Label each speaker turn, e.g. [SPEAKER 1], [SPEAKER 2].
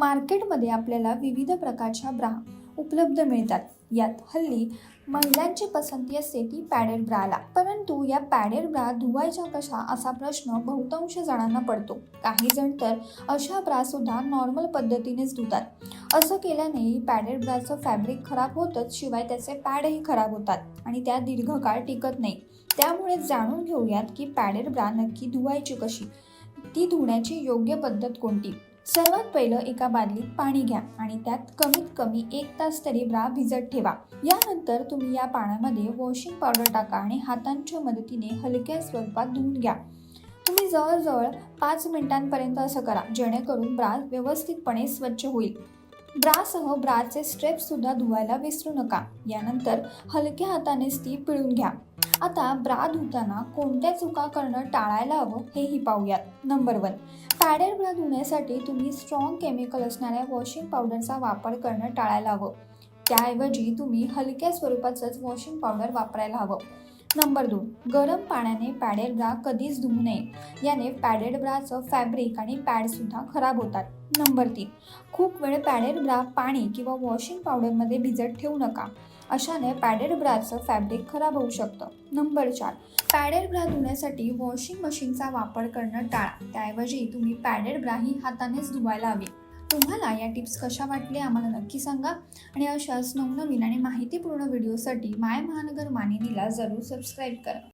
[SPEAKER 1] मार्केटमध्ये आपल्याला विविध प्रकारच्या ब्रा उपलब्ध मिळतात. यात हल्ली महिलांची पसंती असते ती पॅडेड ब्राला. परंतु या पॅडेड ब्रा धुवायच्या कशा असा प्रश्न बहुतांश जणांना पडतो. काही जण तर अशा ब्रा सुद्धा नॉर्मल पद्धतीनेच धुतात. असं केल्याने पॅडेड ब्राचं फॅब्रिक खराब होतच शिवाय त्याचे पॅडही खराब होतात आणि त्या दीर्घकाळ टिकत नाही. त्यामुळे जाणून घेऊयात की पॅडेड ब्रा नक्की धुवायची कशी? ती धुण्याची योग्य पद्धत कोणती? सर्वात पहिलं एका बादलीत पाणी घ्या आणि त्यात कमीत कमी एक तास तरी ब्रा भिजत ठेवा. यानंतर तुम्ही या पाण्यामध्ये वॉशिंग पावडर टाका आणि हातांच्या मदतीने हलक्या स्वरूपात धुवून घ्या. तुम्ही जवळजवळ पाच मिनिटांपर्यंत असं करा जेणेकरून ब्रा व्यवस्थितपणे स्वच्छ होईल. ब्रासह ब्राचे स्ट्रेप्ससुद्धा धुवायला विसरू नका. यानंतर हलक्या हातानेच ती पिळून घ्या. आता ब्रा धुताना कोणत्या चुका करणं टाळायला हवं हेही पाहूयात. नंबर वन पॅडेड ब्रा धुण्यासाठी तुम्ही स्ट्रॉंग केमिकल असणाऱ्या वॉशिंग पावडरचा वापर करणं टाळायला हवं. त्याऐवजी तुम्ही हलक्या स्वरूपाचंच वॉशिंग पावडर वापरायला हवं. नंबर दोन गरम पाण्याने पॅडेड ब्रा कधीच धुवू नये. याने पॅडेड ब्राचं फॅब्रिक आणि पॅडसुद्धा खराब होतात. नंबर तीन खूप वेळ पॅडेड ब्रा पाणी किंवा वॉशिंग पावडरमध्ये भिजत ठेवू नका. अशाने पॅडेड ब्राचं फॅब्रिक खराब होऊ शकतं. नंबर चार पॅडेड ब्रा धुण्यासाठी वॉशिंग मशीनचा वापर करणं टाळा. त्याऐवजी तुम्ही पॅडेड ब्रा ही हातानेच धुवायला हवी. तुम्हाला या टिप्स कशा वाटल्या आम्हाला नक्की सांगा. आणि अशाच नवनवीन आणि माहितीपूर्ण व्हिडिओसाठी माय महानगर मानिनीला जरूर सबस्क्राईब करा.